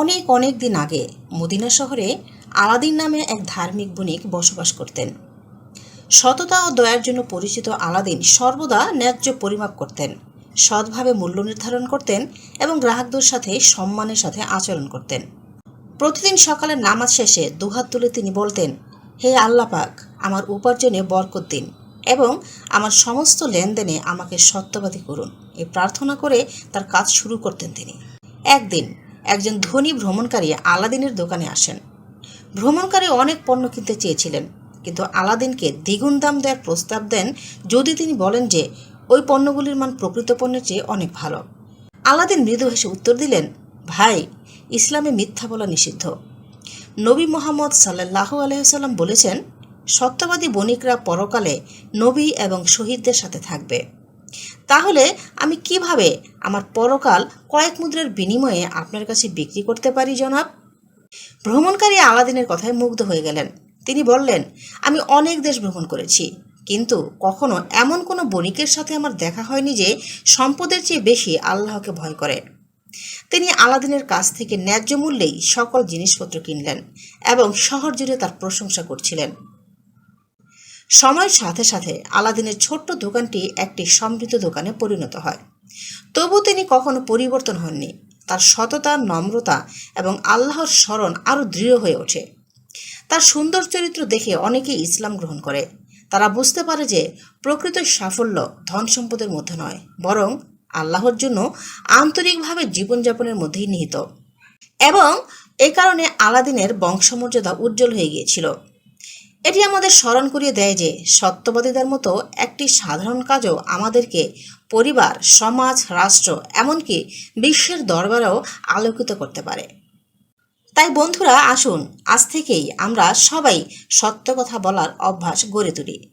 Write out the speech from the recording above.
অনেক অনেক দিন আগে মদিনা শহরে আলাদিন নামে এক ধার্মিক বণিক বসবাস করতেন। সততা ও দয়ার জন্য পরিচিত আলাদিন সর্বদা ন্যায্য পরিমাপ করতেন, সৎভাবে মূল্য নির্ধারণ করতেন এবং গ্রাহকদের সাথে সম্মানের সাথে আচরণ করতেন। প্রতিদিন সকালে নামাজ শেষে দুহাত তুলে তিনি বলতেন, হে আল্লাহ পাক, আমার উপার্জনে বরকত দিন এবং আমার সমস্ত লেনদেনে আমাকে সত্যবাদী করুন। এই প্রার্থনা করে তার কাজ শুরু করতেন তিনি। একদিন একজন ধনী ভ্রমণকারী আলাদিনের দোকানে আসেন। ভ্রমণকারী অনেক পণ্য কিনতে চেয়েছিলেন, কিন্তু আলাদিনকে দ্বিগুণ দাম দেওয়ার প্রস্তাব দেন যদি তিনি বলেন যে, ওই পণ্যগুলির মান প্রকৃত পণ্যের চেয়ে অনেক ভালো। আলাদিন মৃদু হেসে উত্তর দিলেন, ভাই, ইসলামে মিথ্যা বলা নিষিদ্ধ। নবী মোহাম্মদ সাল্লাহ আলহাম বলেছেন, সত্যবাদী বণিকরা পরকালে নবী এবং শহীদদের সাথে থাকবে। তাহলে আমি কীভাবে আমার পরকাল কয়েক মুদ্রার বিনিময়ে আপনার কাছে বিক্রি করতে পারি, জনাব? ভ্রমণকারী আলাদিনের কথায় মুগ্ধ হয়ে গেলেন। তিনি বললেন, আমি অনেক দেশ ভ্রমণ করেছি, কিন্তু কখনো এমন কোনো বণিকের সাথে আমার দেখা হয়নি যে সম্পদের চেয়ে বেশি আল্লাহকে ভয় করে। তিনি আলাদিনের কাছ থেকে ন্যায্য মূল্যেই সকল জিনিসপত্র কিনলেন এবং শহর জুড়ে তার প্রশংসা করছিলেন। সময়ের সাথে সাথে আলাদিনের ছোট্ট দোকানটি একটি সমৃদ্ধ দোকানে পরিণত হয়। তবু তিনি কখনো পরিবর্তন হননি। তার সততা, নম্রতা এবং আল্লাহর স্মরণ আরও দৃঢ় হয়ে ওঠে। তার সুন্দর চরিত্র দেখে অনেকেই ইসলাম গ্রহণ করে। তারা বুঝতে পারে যে প্রকৃত সাফল্য ধন সম্পদের মধ্যে নয়, বরং আল্লাহর জন্য আন্তরিকভাবে জীবনযাপনের মধ্যেই নিহিত। এবং এ কারণে আলাদিনের বংশমর্যাদা উজ্জ্বল হয়ে গিয়েছিল। এটি আমাদের স্মরণ করিয়ে দেয় যে সত্যবাদীদের মতো একটি সাধারণ কাজও আমাদেরকে পরিবার, সমাজ, রাষ্ট্র, এমনকি বিশ্বের দরবারেও আলোকিত করতে পারে। তাই বন্ধুরা, আসুন আজ থেকেই আমরা সবাই সত্য কথা বলার অভ্যাস গড়ে তুলি।